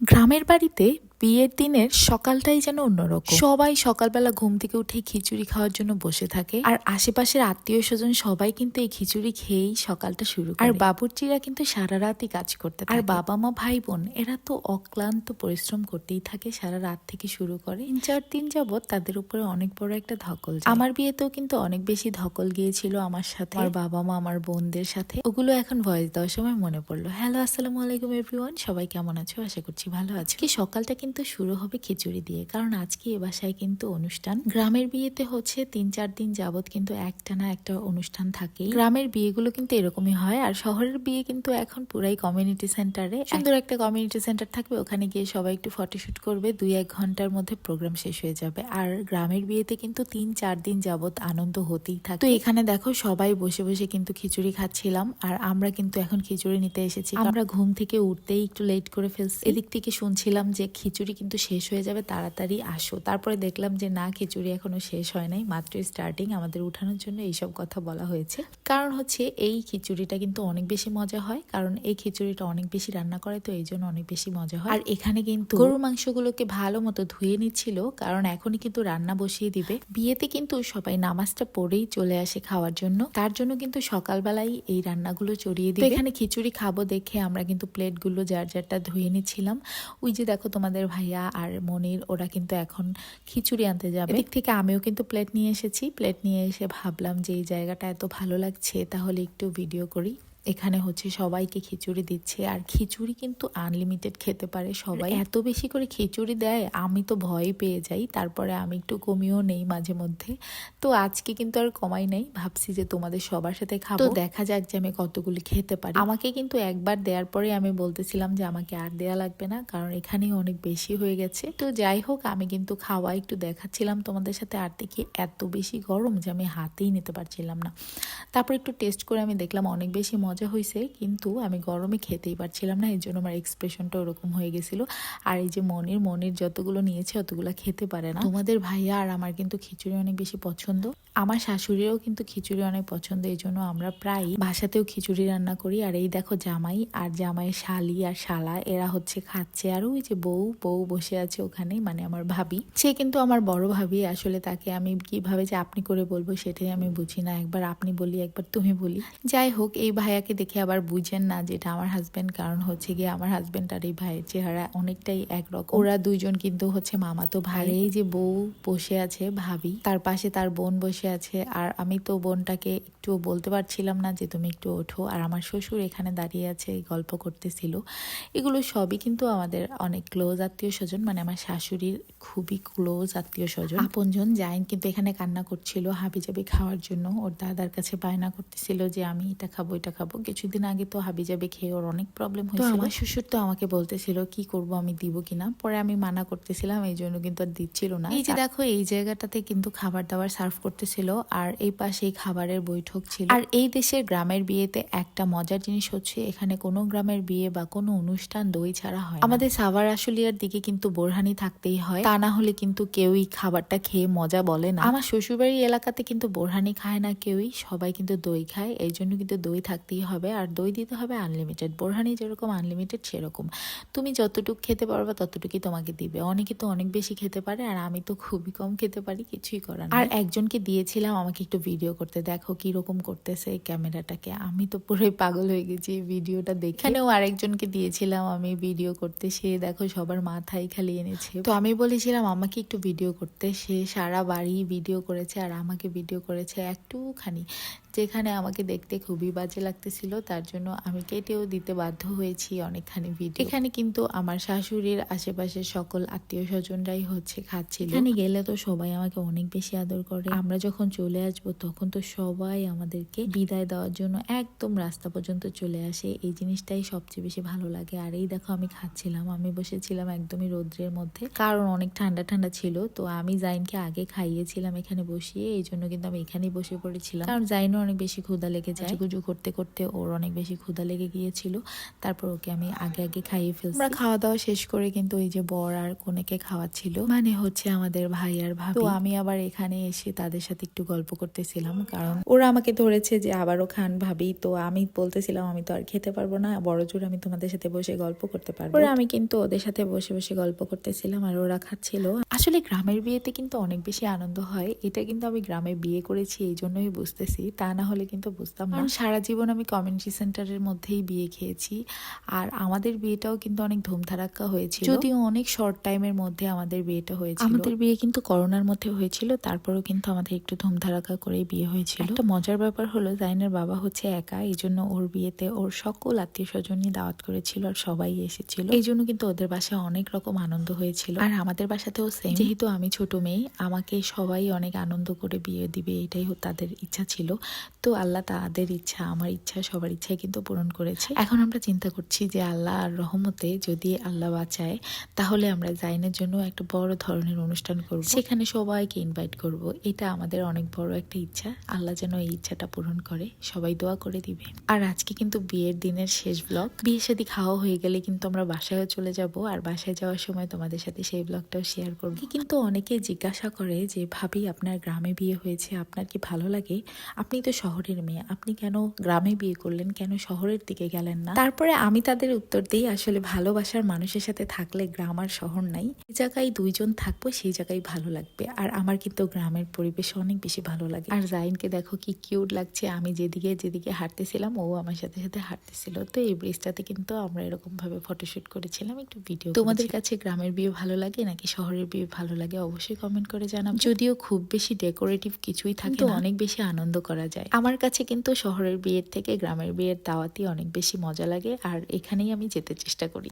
গ্রামের বাড়িতে বিয়ের দিনের সকালটাই যেন অন্যরকম। সবাই সকালবেলা ঘুম থেকে উঠে খিচুড়ি খাওয়ার জন্য বসে থাকে। আর আশেপাশের আত্মীয় স্বজন সবাই কিন্তু এই খিচুড়ি খেয়েই সকালটা শুরু আর বাবুর্চিরা কিন্তু সারা রাতই কাজ করতে আর বাবা মা ভাই বোন এরা তো অক্লান্ত পরিশ্রম করতেই থাকে সারা রাত থেকে শুরু করে। তিন চার দিন যাবত তাদের উপরে অনেক বড় একটা ধকল আমার বিয়েতেও কিন্তু অনেক বেশি ধকল গিয়েছিল আমার সাথে আমার বাবা মা আমার বোনদের সাথে। ওগুলো এখন ভয়েস দেওয়ার সময় মনে পড়ল। হ্যালো আসসালামু আলাইকুম এভরিওয়ান সবাই কেমন আছো? আশা করছি ভালো আছো। কি সকালটা কিন্তু শুরু হবে খিচুড়ি দিয়ে। কারণ আজকে এ বাসায় কিন্তু অনুষ্ঠান। গ্রামের বিয়েতে হচ্ছে তিন চার দিন যাবত কিন্তু একটা না একটা অনুষ্ঠান থাকে গ্রামের বিয়েগুলো কিন্তু এরকমই হয়। আর শহরের বিয়ে কিন্তু এখন পুরাই কমিউনিটি সেন্টারে সুন্দর একটা কমিউনিটি সেন্টার থাকবে। ওখানে গিয়ে সবাই একটু ফটোশুট করবে। দুই এক ঘণ্টার মধ্যে প্রোগ্রাম শেষ হয়ে যাবে। আর গ্রামের বিয়েতে কিন্তু তিন চার দিন যাবত আনন্দ হতেই থাকে। তো এখানে দেখো, সবাই বসে বসে কিন্তু খিচুড়ি খাচ্ছিলাম। আর আমরা কিন্তু এখন খিচুড়ি নিতে এসেছি। আমরা ঘুম থেকে উঠতেই একটু লেট করে ফেলছি। এদিক থেকে শুনছিলাম যে খিচুড়ি কিন্তু শেষ হয়ে যাবে তাড়াতাড়ি আসো। তারপরে দেখলাম যে না খিচুড়ি এখনও শেষ হয় নাই মাত্র স্টার্টিং আমাদের উঠানোর জন্য এইসব কথা বলা হয়েছে। কারণ হচ্ছে এই খিচুড়িটা কিন্তু অনেক বেশি মজা হয় কারণ এই খিচুড়িটা অনেক বেশি রান্না করে তো এই জন্য অনেক বেশি মজা হয়। আর এখানে কিন্তু গরুর মাংসগুলোকে ভালো মতো ধুয়ে নিচ্ছিল কারণ এখনই কিন্তু রান্না বসিয়ে দিবে। বিয়েতে কিন্তু সবাই নামাজটা পড়েই চলে আসে খাওয়ার জন্য তার জন্য কিন্তু সকালবেলাই এই রান্নাগুলো চড়িয়ে দিবে। এখানে খিচুড়ি খাব দেখে আমরা কিন্তু প্লেটগুলো যার যারটা ধুয়ে নিচ্ছিলাম। ওই যে দেখো তোমাদের ভাইয়া আর মনির, ওরা কিন্তু এখন খিচুড়ি আনতে যাবে। এদিক থেকে আমিও কিন্তু প্লেট নিয়ে এসেছি। প্লেট নিয়ে এসে ভাবলাম যে এই জায়গাটা এত ভালো লাগছে, তাহলে একটু ভিডিও করি। এখানে হচ্ছে সবাইকে খিচুড়ি দিচ্ছে। আর খিচুড়ি কিন্তু আনলিমিটেড খেতে পারে সবাই। এত বেশি করে খিচুড়ি দেয় আমি তো ভয় পেয়ে যাই। তারপরে আমি একটু কমিও নেই মাঝে মধ্যে। তো আজকে কিন্তু আর কমাই নাই। ভাবছি যে তোমাদের সবার সাথে খাব। তো দেখা যাক যে আমি কতগুলি খেতে পারি। আমাকে কিন্তু একবার দেওয়ার পরে আমি বলতেছিলাম যে আমাকে আর দেয়া লাগবে না কারণ এখানেই অনেক বেশি হয়ে গেছে। তো যাই হোক আমি কিন্তু খাওয়া একটু দেখাচ্ছিলাম তোমাদের সাথে। আর দেখি এত বেশি গরম যে আমি হাতেই নিতে পারছিলাম না। তারপর একটু টেস্ট করে আমি দেখলাম অনেক বেশি মজা হয়েছে কিন্তু আমি গরমে খেতেই পারছিলাম না এই জন্য আমার এক্সপ্রেশনটা ওরকম হয়ে গেছিল। আর এই যে মনির মনির যতগুলো নিয়েছে, অতগুলো খেতে পারে না। তোমাদের ভাইয়া আর আমার কিন্তু খিচুড়ি অনেক বেশি পছন্দ। আমার শাশুড়িরও কিন্তু খিচুড়ি অনেক পছন্দ এই জন্য আমরা প্রায় বাসাতেও খিচুড়ি রান্না করি। আর এই দেখো জামাই, আর জামাইয়ের শালি আর শালা, এরা হচ্ছে খাচ্ছে। আর ওই যে বউ বউ বসে আছে ওখানে মানে আমার ভাবি। সে কিন্তু আমার বড় ভাবি, আসলে তাকে আমি কীভাবে যে আপনি করে বলব, সেটাই আমি বুঝি না। একবার আপনি বলি, একবার তুমি বলি। যাই হোক, এই ভাইয়াকে দেখে আবার বুঝেন না যেটা আমার হাজব্যান্ড কারণ হচ্ছে গিয়ে আমার হাজবেন্ড আর এই ভাইয়ের চেহারা অনেকটাই একরকম। ওরা দুইজন কিন্তু হচ্ছে মামাতো ভাই। এই যে বউ বসে আছে, ভাবি, তার পাশে তার বোন বসে আছে, আর আমি তো বোনটাকে একটু বলতে পারছিলাম না যে তুমি একটু ওঠো, আর আমার শ্বশুর এখানে দাঁড়িয়ে আছে গল্প করতেছিল। এগুলো সবই কিন্তু আমাদের অনেক ক্লোজ আত্মীয় স্বজন মানে আমার শাশুড়ির খুবই ক্লোজ আত্মীয় স্বজন। আপনজন জাইন কিন্তু এখানে কান্না করছিল হাবি জাবি খাওয়ার জন্য। ওর দাদার কাছে বায়না করতেছিল যে, আমি এটা খাব এটা খাব। কিছুদিন আগে তো হাবি জাবি খেয়ে ওর অনেক প্রবলেম হয়েছিল। আমার শ্বশুর তো আমাকে বলতেছিল কি করব আমি দিব কিনা? পরে আমি মানা করতেছিলাম এই জন্য কিন্তু আর দিচ্ছিল না। এই যে দেখো এই জায়গাটাতে কিন্তু খাবার দাবার সার্ভ করতেছিল আর এই পাশেই খাবারের বৈঠক ছিল। আর এই দেশের গ্রামের বিয়েতে একটা মজার জিনিস হচ্ছে এখানে কোনো গ্রামের বিয়ে বা কোনো অনুষ্ঠান দই ছাড়া হয় আমাদের সাভার আশুলিয়ার দিকে কিন্তু বোরহানি থাকতেই হয়। তা না হলে কিন্তু কেউই খাবারটা খেয়ে মজা বলে না। আমার শ্বশুরবাড়ি এলাকাতে কিন্তু বোরহানি খায় না কেউই সবাই কিন্তু দই খায় এই জন্য কিন্তু দই থাকতেই হবে আর দই দিতে হবে আনলিমিটেড বোরহানি যেরকম আনলিমিটেড সেরকম। তুমি যতটুকু খেতে পারবে ততটুকুই তোমাকে দিবে। অনেকে তো অনেক বেশি খেতে পারে আর আমি তো খুবই কম খেতে পারি কিছুই করার। আর একজনকে দিয়েছিলাম আমাকে একটু ভিডিও করতে দেখো কি রকম করতেছে এই ক্যামেরাটাকে আমি তো পুরোই পাগল হয়ে গেছি এই ভিডিওটা দেখে। এখানেও আরেকজনকে দিয়েছিলাম আমি ভিডিও করতে সে দেখো সবার মাথায় খালি এনেছে। তো আমি বলেছিলাম আমাকে একটু ভিডিও করতে। সে সারা বাড়ি ভিডিও করেছে আর আমাকে ভিডিও করেছে একটুখানি। যেখানে আমাকে দেখতে খুবই বাজে লাগতেছিল, তার জন্য আমি কেটেও দিতে বাধ্য হয়েছি অনেকখানি ভিডিও এখানে কিন্তু আমার শাশুড়ির আশেপাশে সকল আত্মীয় স্বজনরাই হচ্ছে খাচ্ছিল। এখানে গেলে তো সবাই আমাকে অনেক বেশি আদর করে। আমরা যখন চলে আসব, তখন তো সবাই আমাদেরকে বিদায় দেওয়ার জন্য একদম রাস্তা পর্যন্ত চলে আসে। এই জিনিসটাই সবচেয়ে বেশি ভালো লাগে। আর এই দেখো, আমি খাচ্ছিলাম। আমি বসেছিলাম একদমই রোদ্রের মধ্যে। কারণ অনেক ঠান্ডা ঠান্ডা ছিল, তো আমি জাইনকে আগে খাইয়েছিলাম এখানে বসিয়ে। এই জন্য কিন্তু আমি এখানেই বসে পড়েছিলাম। কারণ জাইনও অনেক বেশি ক্ষুধা লেগে যায়। গুজু করতে করতে ওর অনেক বেশি ক্ষুধা লেগে গিয়েছিল। তারপর ওকে আমি আগে আগে খাইয়ে ফেলছি। আমরা খাওয়া দাওয়া শেষ করে কিন্তু ওই যে বর আর কোনেকে খাওয়াচ্ছিল। মানে হচ্ছে আমাদের ভাই আর ভাবি। তো আমি আবার এখানে এসে তাদের সাথে একটু গল্প করতেছিলাম। কারণ ওরা আমাকে ধরেছে যে আবারও খান ভাবি। তো আমি বলতেছিলাম আমি তো আর খেতে পারব না। বড় জোর আমি তোমাদের সাথে বসে গল্প করতে পারব। ওরা আমি কিন্তু ওদের সাথে বসে বসে গল্প করতেছিলাম আর ওরা খাচ্ছিল। আসলে গ্রামের বিয়েতে কিন্তু অনেক বেশি আনন্দ হয়। এটা কিন্তু আমি গ্রামে বিয়ে করেছি এই জন্যই বুঝতেছি। তা না হলে কিন্তু বুঝতাম না। সারা জীবন আমি কমিউনিটি সেন্টারের মধ্যেই বিয়ে খেয়েছি। আর আমাদের বিয়েটাও কিন্তু অনেক ধুমধারাক্কা হয়েছিল। যদিও অনেক শর্ট টাইমের মধ্যে আমাদের বিয়েটা হয়েছিল। আমাদের বিয়ে কিন্তু করোনার মধ্যে হয়েছিল তারপরেও কিন্তু আমাদের একটু ধুমধারাক্কা করেই বিয়ে হয়েছিল। একটা মজার ব্যাপার হলো জাইনের বাবা হচ্ছে একা এই জন্য ওর বিয়েতে ওর সকল আত্মীয় স্বজনই দাওয়াত করেছিল আর সবাই এসেছিল। এই জন্য কিন্তু ওদের বাসায় অনেক রকম আনন্দ হয়েছিল। আর আমাদের বাসাতেও সেম যেহেতু আমি ছোট মেয়ে আমাকে সবাই অনেক আনন্দ করে বিয়ে দিবে এটাই তাদের ইচ্ছা ছিল। তো আল্লাহ তাদের ইচ্ছা, আমার ইচ্ছা, সবার ইচ্ছাই কিন্তু পূরণ করেছে। এখন আমরা চিন্তা করছি যে আল্লাহ আর রহমতে যদি আল্লাহ বাঁচায়, তাহলে আমরা জাইনের জন্য একটা বড় ধরনের অনুষ্ঠান করব। সেখানে সবাইকে ইনভাইট করব। এটা আমাদের অনেক বড় একটা ইচ্ছা। আল্লাহ যেন এই ইচ্ছাটা পূরণ করে। সবাই দোয়া করে দিবে। আর আজকে কিন্তু বিয়ের দিনের শেষ ব্লগ বিয়ে শাদী খাওয়া হয়ে গেলে কিন্তু আমরা বাসায়ও চলে যাব। আর বাসায় যাওয়ার সময় তোমাদের সাথে সেই ব্লগটাও শেয়ার করব। কিন্তু অনেকে জিজ্ঞাসা করে যে, ভাবি, আপনার গ্রামে বিয়ে হয়েছে, আপনার কি ভালো লাগে? আপনি তো শহরের মেয়ে আপনি কেন গ্রামে বিয়ে করলেন? কেন শহরের দিকে গেলেন না? তারপরে আমি তাদের উত্তর দিই আসলে ভালোবাসার মানুষের সাথে থাকলে গ্রাম আর শহর নাই। যে জায়গায় দুইজন থাকব সেই জায়গায় ভালো লাগবে। আর আমার কিন্তু গ্রামের পরিবেশ অনেক বেশি ভালো লাগে। আর জাইনকে দেখো কি কিউট লাগছে আমি যেদিকে যেদিকে হাঁটতেছিলাম ও আমার সাথে সাথে হাঁটতেছিল। তো এই ব্রিজটাতে কিন্তু আমরা এরকম ভাবে ফটোশুট করেছিলাম একটু ভিডিও তোমাদের কাছে গ্রামের বিয়ে ভালো লাগে নাকি শহরের বিয়ে ভালো লাগে? অবশ্যই কমেন্ট করে জানাব। যদিও খুব বেশি ডেকোরেটিভ কিছুই থাকে অনেক বেশি আনন্দ করা যায়। আমার কাছে কিন্তু শহরের বিয়ের থেকে গ্রামের বিয়ের দাওয়াতই অনেক বেশি মজা লাগে, আর এখানেই আমি যেতে চেষ্টা করি।